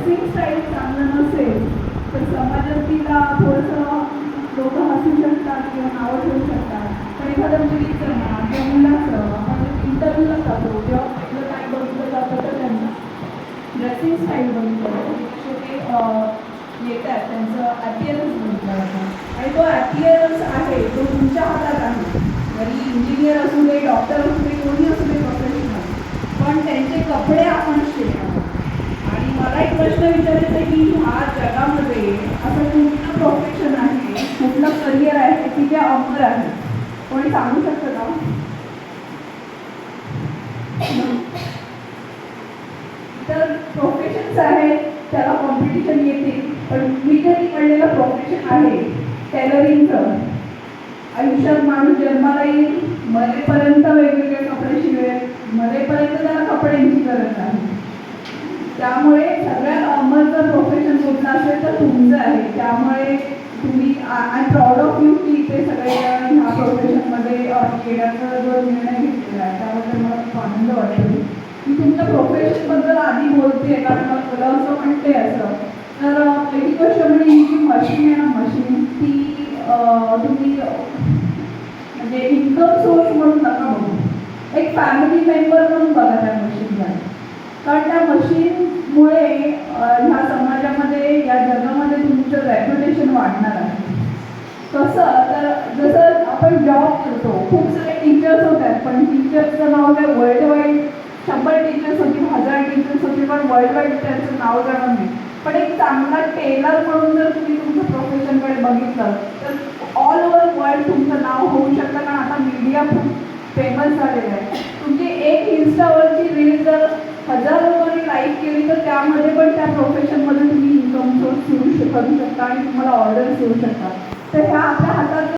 Dressing style चांगलं नसेल तर समाजात तिला थोडंसं लोक हसू शकतात किंवा नावं ठेवू शकतात. पण एखाद्या मुलीचं ना किंवा मुलाचं आपण इंटरव्ह्यूला जातो किंवा पहिलं काय बघितलं जातं तर त्यांना ड्रेसिंग स्टाईल बघितलं जातं ते येत येतात त्यांचं ॲपियरन्स बघितलं जातं. आणि तो ॲपियरन्स आहे तो तुमच्या हातात आहे. जरी इंजिनियर असू दे डॉक्टर असू दे कोणी असू दे प्रोफेशनल पण त्यांचे कपडे आपण शिकतो प्रश्न विचारायचा की ह्या जगामध्ये असं कुठलं प्रोफेशन आहे कुठलं करिअर आहे की जे अमर आहे. कोणी सांगू शकतं का? तर प्रोफेशन्स आहेत त्याला कॉम्पिटिशन येते. पण मी जे निवडलेलं प्रोफेशन आहे टेलरिंगचं आयुष्यात माणूस जन्माला येईल मरेपर्यंत वेगवेगळे कपडे शिवेल मरेपर्यंत त्याला कपड्यांची गरज आहे त्यामुळे सगळ्यात अमरचं प्रोफेशन कुठलं असेल तर तुमचं आहे. त्यामुळे तुम्ही आय प्राऊड ऑफ यू की ते सगळे जण ह्या प्रोफेशनमध्ये येण्याचा जो निर्णय घेतलेला आहे त्याबद्दल मला खूप आनंद वाटतो. मी तुमच्या प्रोफेशनबद्दल आधी बोलते कारण मला तुला असं म्हणते असं. तर अं, पहिली गोष्ट म्हणजे ही जी मशीन आहे ना मशीन ती तुम्ही म्हणजे इन्कम सोर्स म्हणून नका बघू. एक फॅमिली मेंबर म्हणून बघा कारण त्या मशीनमुळे ह्या समाजामध्ये या जगामध्ये तुमचं रेप्युटेशन वाढणार आहे. कसं तर जसं आपण जॉब करतो खूप सारे टीचर्स होतात पण टीचर्सचं नाव काय वर्ल्ड वाईड शंभर टीचर्स होती हजार टीचर्स होती पण वर्ल्ड वाईड त्यांचं नाव जाणार नाही पण एक चांगला टेलर म्हणून जर तुम्ही तुमच्या प्रोफेशनकडे बघितलं तर ऑल ओव्हर वर्ल्ड तुमचं नाव होऊ शकतं. कारण आता मीडिया खूप फेमस झालेलं आहे. तुमची एक इन्स्टावरची रील जर हजार लोकांनी लाईक केली तर त्यामध्ये पण त्या प्रोफेशनमध्ये तुम्ही इन्कम सोर्स सुरू करू शकता आणि तुम्हाला ऑर्डर्स येऊ शकतात. तर ह्या आपल्या हातात